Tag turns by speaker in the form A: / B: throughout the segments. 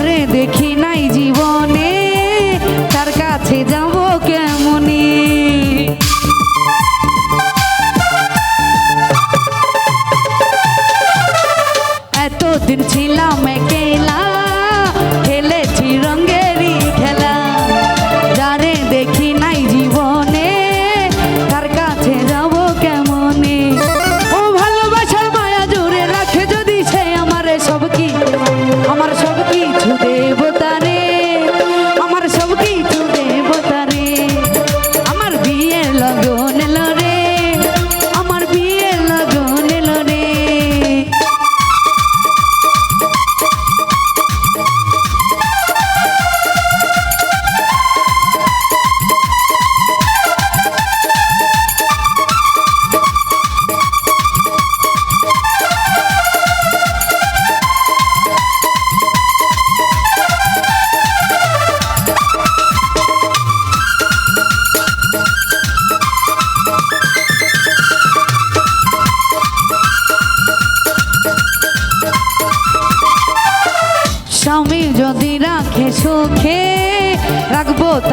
A: তারে দেখি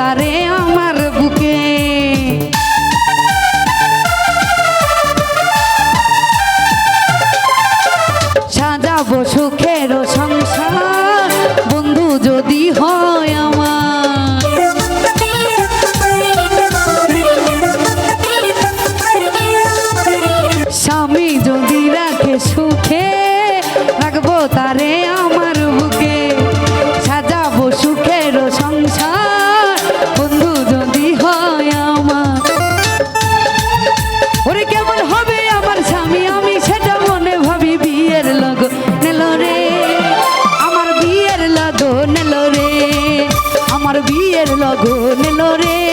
A: তারে আমার বুকে। লগন এলো রে আমার বিয়ের লগন এলো রে।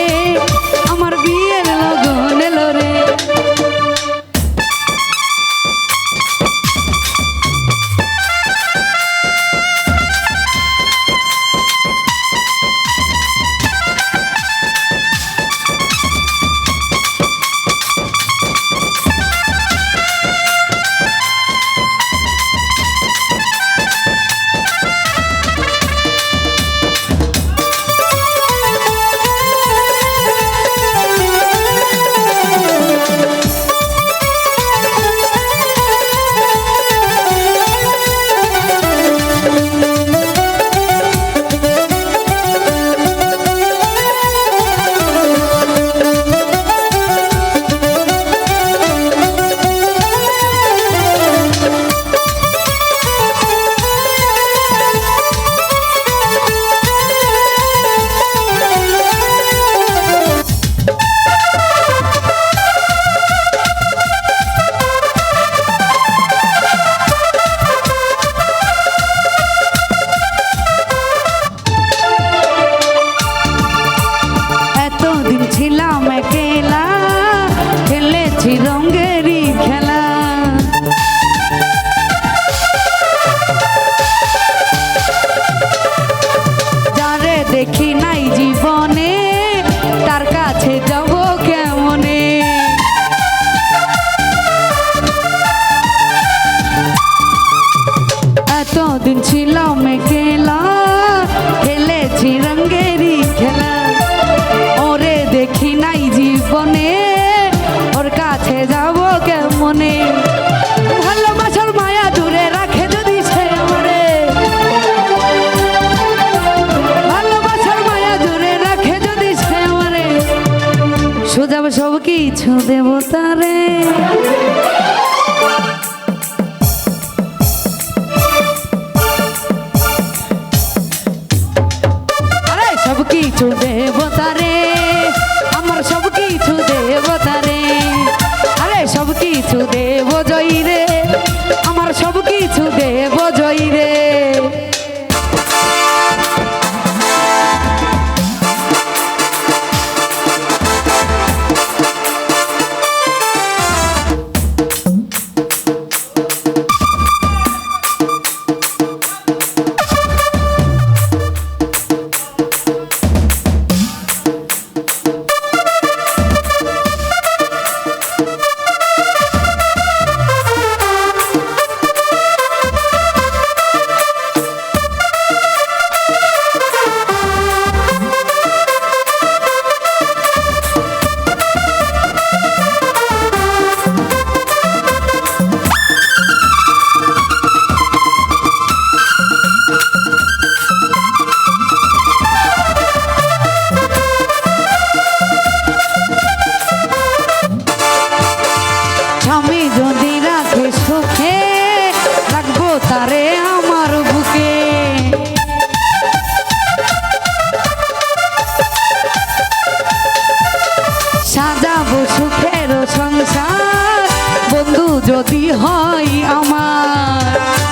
A: কিছু দেবতারে হয় আমার।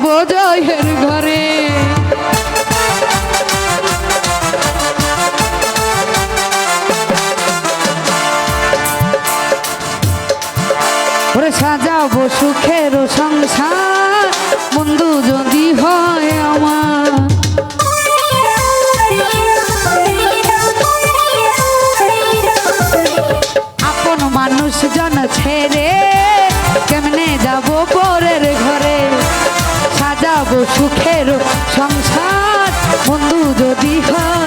A: যাব ঘরে। ওরে সাজাবো সুখের সংসার, বন্ধু যদি হয় আমার। আপন মানুষজন ছেড়ে কেমনে যাব ঘরে সাজাবো সুখের সংসার। বন্ধু যদি হয়